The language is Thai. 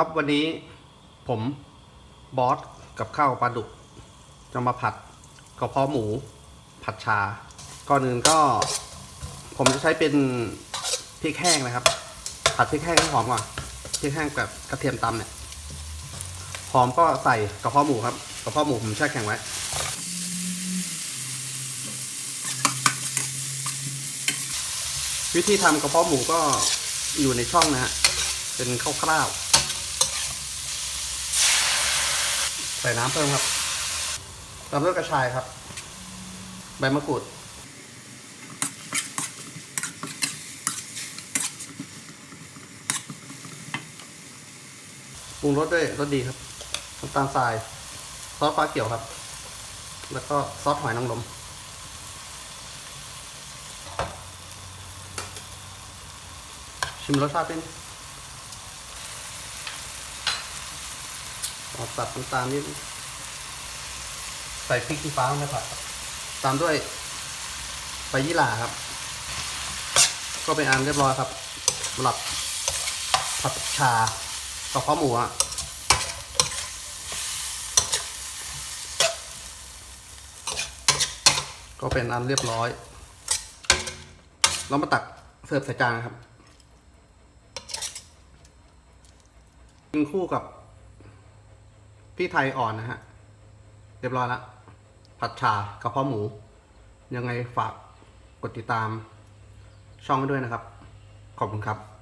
ครับวันนี้ผมบอสกับข้าวปลาดุกจะมาผัดกระเพาะหมูผัดชา ก่อนอื่นก็ ผมจะใช้เป็นพริกแห้งนะครับ ผัดพริกแห้งให้หอมก่อนพริกแห้งกับกระเทียมตำเนี่ยหอมก็ใส่กระเพาะหมูครับกระเพาะหมูผมแช่แข็งไว้วิธีทำกระเพาะหมูก็อยู่ในช่องนะฮะ เป็นคร่าวๆ ใส่น้ำเพิ่มครับตามด้วยกระชายครับ ใบมะกรูดปรุงรสด้วยรสดีครับน้ำตาลทรายซอสฟ้าเขียวครับ แล้วก็ซอสหอยนางรมชิมรสชาติเป็น ออตัดน้ำตาลนิดใส่พริกชี้ฟ้าลงไปผัดครับตามด้วยใบยี่หร่าครับ ก็เป็นอันเรียบร้อยครับสำหรับผัดชากระเพาะหมูอะก็เป็นอันเรียบร้อย เรามาตักเสิร์ฟใส่จานครับกินคู่กับ พี่ไทยอ่อนนะฮะ เรียบร้อยแล้วผัดชากระเพาะหมู ยังไงฝากกดติดตามช่องด้วยนะครับ ขอบคุณครับ